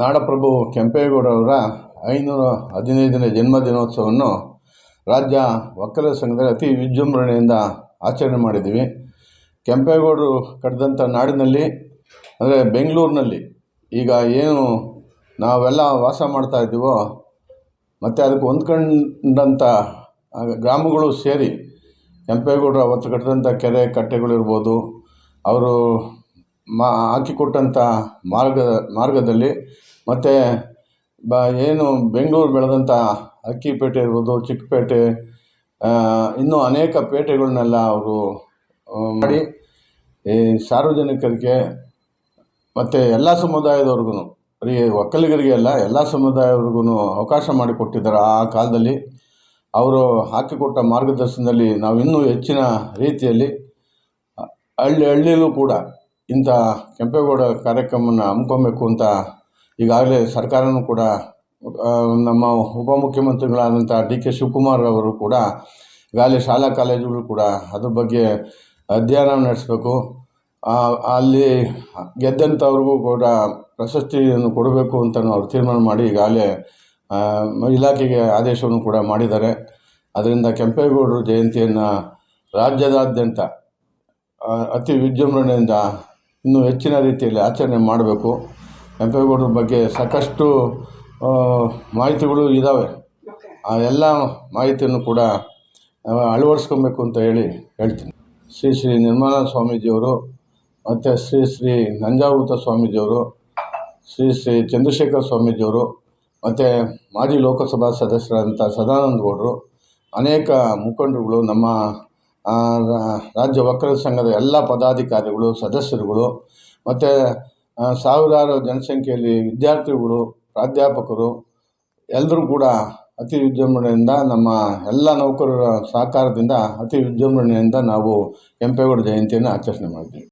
ನಾಡಪ್ರಭು ಕೆಂಪೇಗೌಡರವರ ಐನೂರ ಹದಿನೈದನೇ ಜನ್ಮದಿನೋತ್ಸವವನ್ನು ರಾಜ್ಯ ಒಕ್ಕಲಿಗರ ಸಂಘದಲ್ಲಿ ಅತಿ ವಿಜೃಂಭಣೆಯಿಂದ ಆಚರಣೆ ಮಾಡಿದ್ದೀವಿ. ಕೆಂಪೇಗೌಡರು ಕಟ್ಟಿದಂಥ ನಾಡಿನಲ್ಲಿ, ಅಂದರೆ ಬೆಂಗಳೂರಿನಲ್ಲಿ ಈಗ ಏನು ನಾವೆಲ್ಲ ವಾಸ ಮಾಡ್ತಾ ಇದ್ದೀವೋ, ಮತ್ತು ಅದಕ್ಕೆ ಹೊಂದ್ಕೊಂಡಂಥ ಗ್ರಾಮಗಳು ಸೇರಿ ಕೆಂಪೇಗೌಡರು ಅವತ್ತು ಕಟ್ಟಿದಂಥ ಕೆರೆ ಕಟ್ಟೆಗಳಿರ್ಬೋದು, ಅವರು ಮಾ ಹಾಕಿಕೊಟ್ಟಂಥ ಮಾರ್ಗ, ಮಾರ್ಗದಲ್ಲಿ ಮತ್ತು ಬ, ಏನು ಬೆಂಗಳೂರು ಬೆಳೆದಂಥ ಅಕ್ಕಿಪೇಟೆ ಇರ್ಬೋದು, ಚಿಕ್ಕಪೇಟೆ ಇನ್ನೂ ಅನೇಕ ಪೇಟೆಗಳನ್ನೆಲ್ಲ ಅವರು ಮಾಡಿ ಈ ಸಾರ್ವಜನಿಕರಿಗೆ ಮತ್ತು ಎಲ್ಲ ಸಮುದಾಯದವ್ರಿಗೂ ಬರೀ ಒಕ್ಕಲಿಗರಿಗೆ ಅಲ್ಲ, ಎಲ್ಲ ಸಮುದಾಯವ್ರಿಗೂ ಅವಕಾಶ ಮಾಡಿಕೊಟ್ಟಿದ್ದಾರೆ. ಆ ಕಾಲದಲ್ಲಿ ಅವರು ಹಾಕಿಕೊಟ್ಟ ಮಾರ್ಗದರ್ಶನದಲ್ಲಿ ನಾವು ಇನ್ನೂ ಹೆಚ್ಚಿನ ರೀತಿಯಲ್ಲಿ, ಹಳ್ಳಿ ಹಳ್ಳಿಯಲ್ಲೂ ಕೂಡ ಇಂಥ ಕೆಂಪೇಗೌಡ ಕಾರ್ಯಕ್ರಮವನ್ನು ಹಮ್ಮಿಕೊಳ್ಬೇಕು ಅಂತ ಈಗಾಗಲೇ ಸರ್ಕಾರವೂ ಕೂಡ ನಮ್ಮ ಉಪಮುಖ್ಯಮಂತ್ರಿಗಳಾದಂಥ ಡಿ ಕೆ ಶಿವಕುಮಾರ್ ಅವರು ಕೂಡ, ಈಗಾಗಲೇ ಶಾಲಾ ಕಾಲೇಜುಗಳು ಕೂಡ ಅದ್ರ ಬಗ್ಗೆ ಅಧ್ಯಯನ ನಡೆಸಬೇಕು. ಅಲ್ಲಿ ಗೆದ್ದಂಥವ್ರಿಗೂ ಕೂಡ ಪ್ರಶಸ್ತಿಯನ್ನು ಕೊಡಬೇಕು ಅಂತಲೂ ಅವರು ತೀರ್ಮಾನ ಮಾಡಿ ಈಗಾಗಲೇ ಇಲಾಖೆಗೆ ಆದೇಶವನ್ನು ಕೂಡ ಮಾಡಿದ್ದಾರೆ. ಅದರಿಂದ ಕೆಂಪೇಗೌಡರ ಜಯಂತಿಯನ್ನು ರಾಜ್ಯದಾದ್ಯಂತ ಅತಿ ವಿಜೃಂಭಣೆಯಿಂದ ಇನ್ನೂ ಹೆಚ್ಚಿನ ರೀತಿಯಲ್ಲಿ ಆಚರಣೆ ಮಾಡಬೇಕು. ಕೆಂಪೇಗೌಡರ ಬಗ್ಗೆ ಸಾಕಷ್ಟು ಮಾಹಿತಿಗಳು ಇದ್ದಾವೆ ಆ ಎಲ್ಲ ಮಾಹಿತಿಯನ್ನು ಕೂಡ ಅಳವಡಿಸ್ಕೊಬೇಕು ಅಂತ ಹೇಳಿ ಹೇಳ್ತೀನಿ. ಶ್ರೀ ಶ್ರೀ ನಿರ್ಮಲ ಸ್ವಾಮೀಜಿಯವರು ಮತ್ತು ಶ್ರೀ ಶ್ರೀ ನಂಜಾವೂತ ಸ್ವಾಮೀಜಿಯವರು ಶ್ರೀ ಶ್ರೀ ಚಂದ್ರಶೇಖರ ಸ್ವಾಮೀಜಿಯವರು ಮತ್ತು ಮಾಜಿ ಲೋಕಸಭಾ ಸದಸ್ಯರಾದಂಥ ಸದಾನಂದ ಗೌಡರು ಅನೇಕ ಮುಖಂಡರುಗಳು ನಮ್ಮ ರಾಜ್ಯ ವಕ್ರ ಸಂಘದ ಎಲ್ಲ ಪದಾಧಿಕಾರಿಗಳು, ಸದಸ್ಯರುಗಳು, ಮತ್ತು ಸಾವಿರಾರು ಜನಸಂಖ್ಯೆಯಲ್ಲಿ ವಿದ್ಯಾರ್ಥಿಗಳು, ಪ್ರಾಧ್ಯಾಪಕರು ಎಲ್ಲರೂ ಕೂಡ ಅತಿ ವಿಜೃಂಭಣೆಯಿಂದ ನಮ್ಮ ಎಲ್ಲ ನೌಕರರ ಸಹಕಾರದಿಂದ ಅತಿ ವಿಜೃಂಭಣೆಯಿಂದ ನಾವು ಕೆಂಪೇಗೌಡ ಜಯಂತಿಯನ್ನು ಆಚರಣೆ ಮಾಡಿದ್ವಿ